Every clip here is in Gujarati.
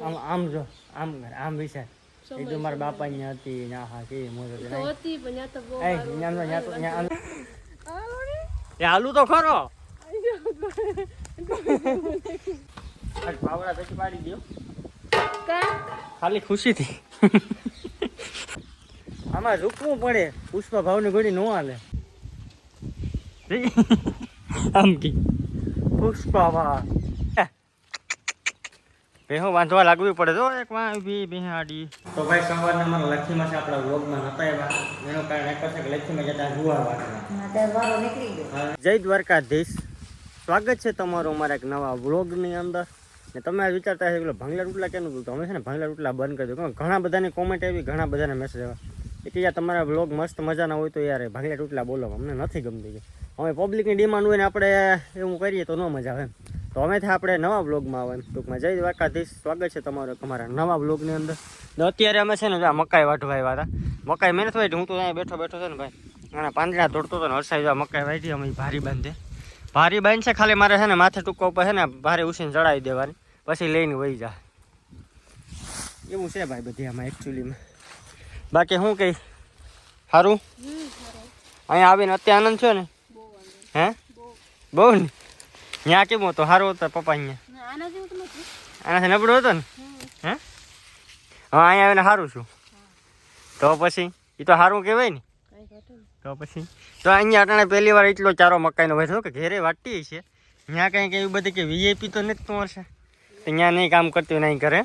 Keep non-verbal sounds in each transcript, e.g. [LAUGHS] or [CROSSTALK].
આમ આમ જો આમ આમ વિશે એ તો મારા બાપા અહીંયા હતી ના હા કે મોટો તો હતી. પણ ત્યાં તો બહુ એ. ન્યા તો ન્યા તો ન્યા એ હાલું તો ખરો. આયો તો. આ પાવડા પછી પાડી દો કા? ખાલી ખુશીથી. આમાં રૂકવું પડે પુષ્પ ભાવની ગોળી નો હાલે. આમ કી. પુષ્પ ભાવ ભેહો બાંધવા લાગવી પડે તો એક માં બી બિહાડી. તો ભાઈ સવારના મારા લખીમાં છે આપણા વ્લોગમાં હતા એવા એનું કારણ એક છે કે લખીમાં જતા રૂવા નીકળી ગયો. જય દ્વારકાધીશ. સ્વાગત છે તમારું અમારા એક નવા વ્લોગની અંદર. ને તમે વિચારતા હશે કે ભાંગલા રોટલા કેનું બોલતો અમે છે ને ભાંગલા રોટલા બંધ કરી દો ઘણા બધાની કોમેન્ટ આવી ઘણા બધાને મેસેજ આવ્યા. કે યાર તમારા વ્લોગ મસ્ત મજાના હોય તો યાર ભાંગલા રોટલા બોલો અમને નથી ગમતી અમે પબ્લિકની ડિમાન્ડ હોય ને આપણે એવું કરીએ તો ન મજા આવે એમ. તો અમેથી આપણે નવા વ્લોગમાં આવે ટૂંકમાં જય દ્વારકાધીશ. સ્વાગત છે તમારું અમારા નવા વ્લોગની અંદર. તો અત્યારે અમે છે ને આ મકાઈ વાઢવા આવ્યા હતા. મકાઈ મહેનત હોય હું તો અહીંયા બેઠો બેઠો છે ને ભાઈ. અને પાંદડા તોડતો હતો ને હરસાઈ જવા મકાઈ વાઢી અમે ભારી બાંધે. ભારી બાંધ છે ખાલી મારે છે ને માથે ટૂંકો ઉપર છે ને ભારે ઉસીને ચડાવી દેવાની. પછી લઈને વહી જા. એવું છે ભાઈ બધી આમાં એકચ્યુઅલીમાં બાકી શું કહી સારું અહીંયા આવીને અત્યારે આનંદ થયો ને? હે. બહુ ને? ત્યાં કેમ હતો? સારો હતો પપ્પા અહીંયા. આનાથી નબળો હતો ને? હે? હા અહીંયા આવીને સારું છું. તો પછી એ તો સારું કહેવાય ને. તો પછી તો અહીંયા અટાણે પહેલી વાર એટલો ચારો મકાઈનો વધ્યો. કે ઘેરે વાટતી છે? ત્યાં કંઈક એવું બધી કે વીઆઈપી તો નથી તમારે છે? ત્યાં નહીં કામ કરતી હોય નહીં કરે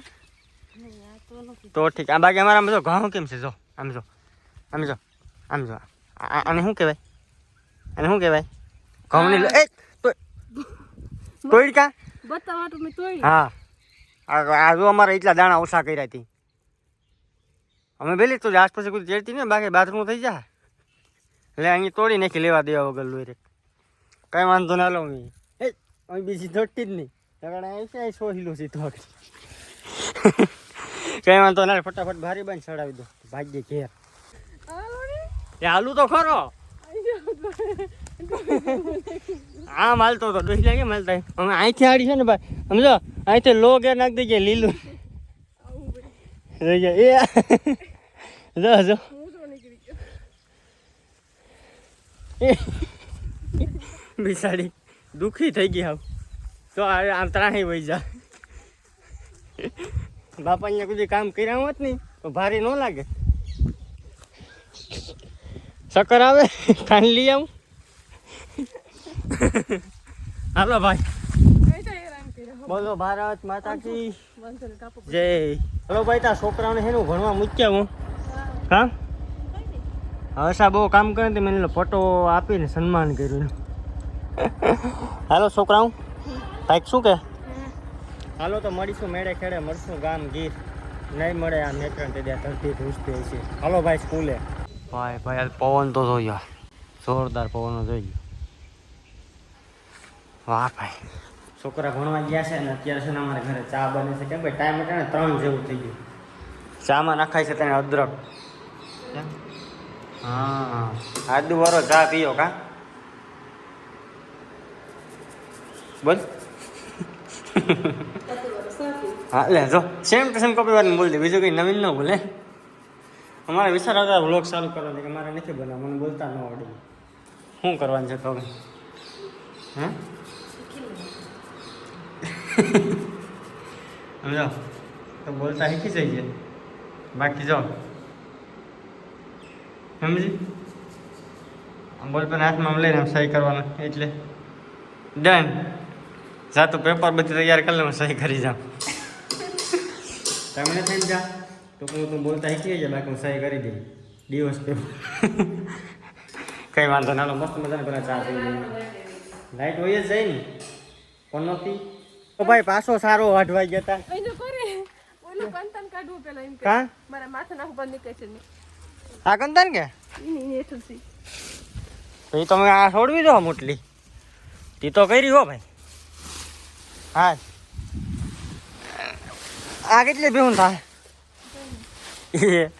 તો ઠીક. આ બાકી અમારા જો ઘઉં કેમ છે? જો આમ જો આમ જો આમ જો. આને શું કહેવાય? આને શું કહેવાય? ઘઉંની એ! તો તોડ કા? બતાવવા તો મેં તોડી. હા. આ આ જો અમારે એટલા દાણા ઓછા કર્યા હતી અમે ભેલી તો આસપાસ કોઈ ચેડતી ને બાકી બાથરૂમ થઈ જાય એટલે અહીં તોડી નાખી લેવા દેવા વગર લોહી રે કઈ વાંધો ના લો અમે. એ અહીં બીજી તોડતી જ નહીં. કારણ અહીં છે સો છે આગળ. [LAUGHS] કઈ વાંધો ના ફટાફટ ભારી બાંધ ચડાવી દો. ભાગ્ય ઘેર. એ હાલું તો ખરો. આયો માલતો તો ડોસી લાગે માલતા અમે અહીંથી આડી છે ને ભાઈ. સમજો અહીંથી લો ઘેર નાખી દઈએ લીલું. એ જો જો. બિસાડી દુખી થઈ ગઈ આવું તો આમ ત્રાહી વહી જા. બાપા અહીંયા કુદી કામ કર્યા હોત નહીં, તો ભારે ન લાગે. ચક્કર આવે. ખાંડ લઈ આવું. હાલો ભાઈ. બોલો ભારત માતા કી વાંધો નહીં, કાપો જય. હલો ભાઈ તાર છોકરાઓને હેનું ભણવા મૂક્યા હું. હા. હા કાંઈ નહીં. હર્ષા બહુ કામ કરે તો મેં એનો ફોટો આપીને સન્માન કર્યું હાલો છોકરાઓ ભાઈ શું કે? હાલો તો મળીશું મેળે ખેડે મળશું ગામ ગીર. નહીં મળે આ નેત્રણ તે ધરતી ધૂસતી છે. હાલો ભાઈ સ્કૂલે. ભાઈ ભાઈ પવન તો જોયો. જોરદાર પવન જોઈ વાહ ભાઈ. છોકરા ભણવા ગયા છે ને અત્યારે છે ને અમારે ઘરે ચા બને છે. કેમ ભાઈ ટાઈમ એટલે ત્રણ જેવું થઈ ગયું. ચામાં નખાય છે તેને અદરક? હા. આદુ વાળો ચા પીયો કા? બોલ. હા લે જો. સેમ ટુ સેમ કોપી વાર બોલ દે. બીજું કંઈ નવીન ન બોલે. અમારે વિચાર હતા વ્લોગ ચાલુ કરવાનો કે મારે નથી બનાવ મને બોલતા ન આવડે. શું કરવાનું છે તો હે? સમજો તો બોલતા શીખી જઈએ. બાકી જો સમજી બોલ પણ હાથમાં આમ લઈને સહી કરવાનો. એટલે? ડન તો પેપર બધી તૈયાર કરી લે, હું સહી કરી જાઉં. તમને થઈ જા. તો હું તું બોલતા શીખી જાય બાકી હું સહી કરી દઈ દિવસ પેપર. કઈ વાંધો ના મસ્ત મજાને પેલા ચા પી લઈએ લાઈટ હોય જ જાય ને. ફોન નથી તો ભાઈ પાછો સારો વાઢવાઈ ગયા હતા. અહીં જો કરે. ઓલું કંતન કાઢવું પેલા એમ કે. કા? મારા માથે નાખવું બંધ નીકળે છે ને. આ કંતાન કે? ઈની ઈની હેઠળ છે. તો તમે આ છોડવી દો મોટલી તી તો કરી હો ભાઈ. હા. આ કેટલી ભીહું થાય? એ.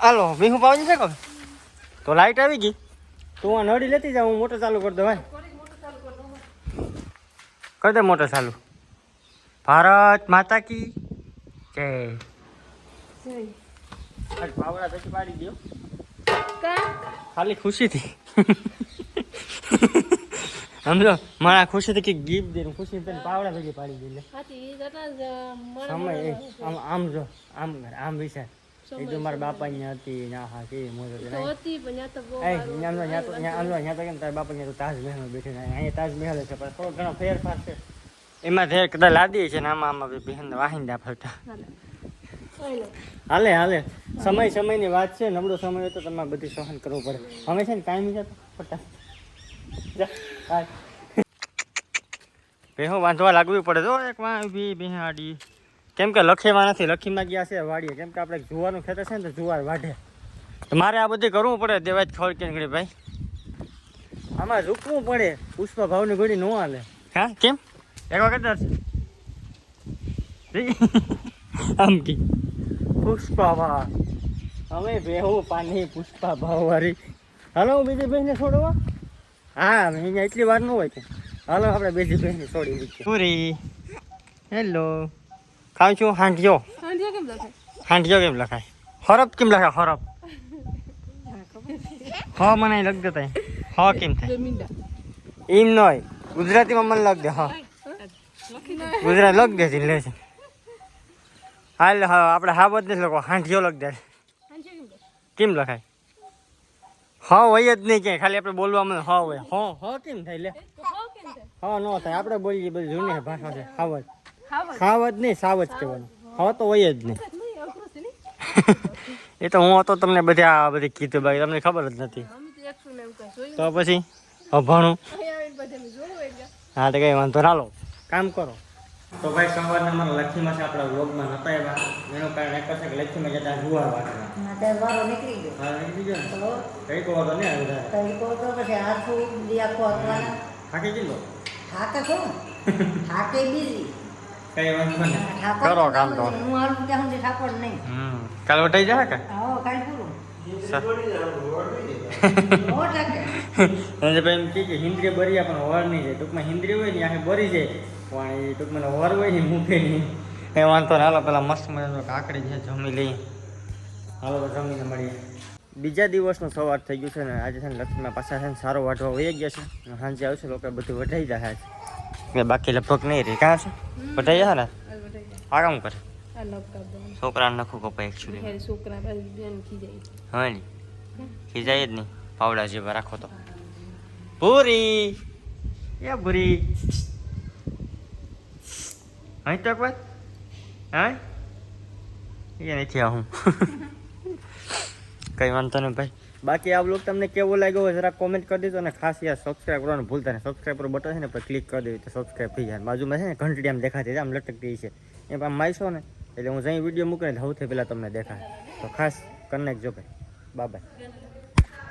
હાલો ભીહું પાવાની છે કે તો લાઈટ આવી ગઈ. તું આ નળી લેતી જાઉં હું મોટર ચાલુ કરી દઉં ભાઈ કર દે મોટર ચાલુ. ભારત માતા કી જય. આજ પાવડા પછી પાડી દો ખાલી ખુશીથી. સમજો? મારા ખુશીથી કે ગિફ્ટ દે ખુશી તને પાવડા ભેગી પાડી દે સમય આમ આમ જો આમ આમ વિચાર. એ તો મારા બાપા અહીંયા હતી ના હા કે મોજો તો હતી પણ ત્યાં તો બહુ અહીંયા તો અહીંયા આમ જો અહીંયા તો કેમ તારા બાપા અહીંયા તો તાજમહેલ બેઠી ને અહીંયા તાજમહેલ છે પણ થોડો ઘણો ફેરફાર છે. એમાં ફેર કદાચ લાદી છે ને આમાં આમાં બહેન વાહિંદા ફરતા. હાલે. હાલે. સમય સમય સમયની વાત છે નબળો સમય હોય તો તમારે બધી સહન કરવું પડે. અમે છે ને ટાઈમ જતો ફટા ભેહો વાંધવા લાગવી પડે તો એક વાંધી બી બિહાડી. કેમ કે લખીમાં નથી લખીમાં ગયા છે વાડીએ. કેમ કે આપણે જુવારનું ખેતર છે ને તો જુવાર વાઢે. મારે આ બધું કરવું પડે દેવાય ખોળ કે નીકળી ભાઈ? આમાં રૂકવું પડે પુષ્પ ભાવની ગોળી ન હાલે. હા કેમ? એક વખત આમ કે. પુષ્પા ભાવ હવે બેહું પાની પુષ્પા ભાવ વાળી હાલો હું બીજી બહેનને છોડવા? હા અહીંયા એટલી વાર ન હોય કે. હાલો આપણે બીજી બહેનને છોડી દીધી પૂરી. હેલો. ખાઉં છું હાંઢિયો હાંડિયા કેમ લખાય? હરફ કેમ લખાય હરપ કેમ લખાય હરપ હ મને લખ દેતા હ કેમ થાય એમ નય હોય ગુજરાતીમાં મને લખ દે હ ગુજરાત લખ દે લે છે હાલ હા આપણે હા બધ નથી લખો હાંડિયો લખ દે કેમ લખાય? હ હોય જ નહીં ક્યાંય ખાલી આપણે બોલવામાં હા હોય હા હા કેમ થાય લે? હા ન થાય આપણે બોલીએ બધી જૂની ભાષા છે હા જ. ખાવત નહીં સાવજ કહેવાનું. હવે તો હોય જ નહીં. [LAUGHS] [LAUGHS] એ તો હું હતો તમને બધા આ બધી કીધું ભાઈ તમને ખબર જ નથી. તો ને પછી? અભાણું. હા તો કઈ વાંધો ના લો કામ કરો. તો ભાઈ સવારના મારા લખીમાં છે આપણા વ્લોગમાં નતા એવા એનું કારણ એક છે કે લખીમાં જતા જુવાર વારો નીકળી ગયો. હા નીકળી ગયો કઈ કહો તો નહીં કઈ કહો તો પછી આખું દી આખો થાકી ગયો થાકે છો? [LAUGHS] થાકે બીજી. કઈ વાંધો નહીં. કરો કામ તો. હું હાલું ત્યાં સુધી ઠાકોર નહીં. હમ કાલ વટાઈ જાય કે? પૂરું. નો ભાઈ એમ કે હિન્દ્રી બરિયા પણ હોર નહીં જાય. ટૂંકમાં હિન્દ્રી હોય ને આખે બરી જાય. પણ એ ટૂંકમાં હોર હોય ને મૂકે નહીં. એ વાંધો ને હાલો પેલા મસ્ત મજાનો કાકડી છે જમી લઈએ. હાલો તો જમીને મળીએ. બીજા દિવસનો સવાર થઈ ગયું છે ને આજે છે ને લક્ષ્મીમાં પાછા છે ને સારો વાઢવા વહી ગયા છે. સાંજે આવશે લોકો બધું વઢાઈ જાય છે. કે બાકી લગભગ નહીં રહી. કાં છે? વઢાઈ જશે ને? હાલ કર. કામ કરે. છોકરાને નખું કપાય એકચ્યુઅલી છોકરા. હા ને? ખીજાય જ નહીં. પાવડા જેવા રાખો તો. પૂરી એ પૂરી અહીં તો એકવાર હા એ નથી આવું. [LAUGHS] કઈ વાંધો નહીં ભાઈ. બાકી આ બ્લોગ તમને કેવો લાગ્યો હોય જરા કોમેન્ટ કરી દેજો અને ખાસ યાર સબસ્ક્રાઈબ કરવાનું ભૂલતા નહીં. સબસ્ક્રાઈબ પર બટન છે ને ક્લિક કરી દેવી તો સબસ્ક્રાઈબ થઈ જાય. બાજુમાં છે ને ઘંટડી આમ દેખાતી આમ લટકતી છે. એમ આમ માયશો ને એટલે હું જઈ વીડિયો મૂકીને સૌથી પહેલાં તમને દેખાય તો ખાસ કરી નાખજો ભાઈ. બાય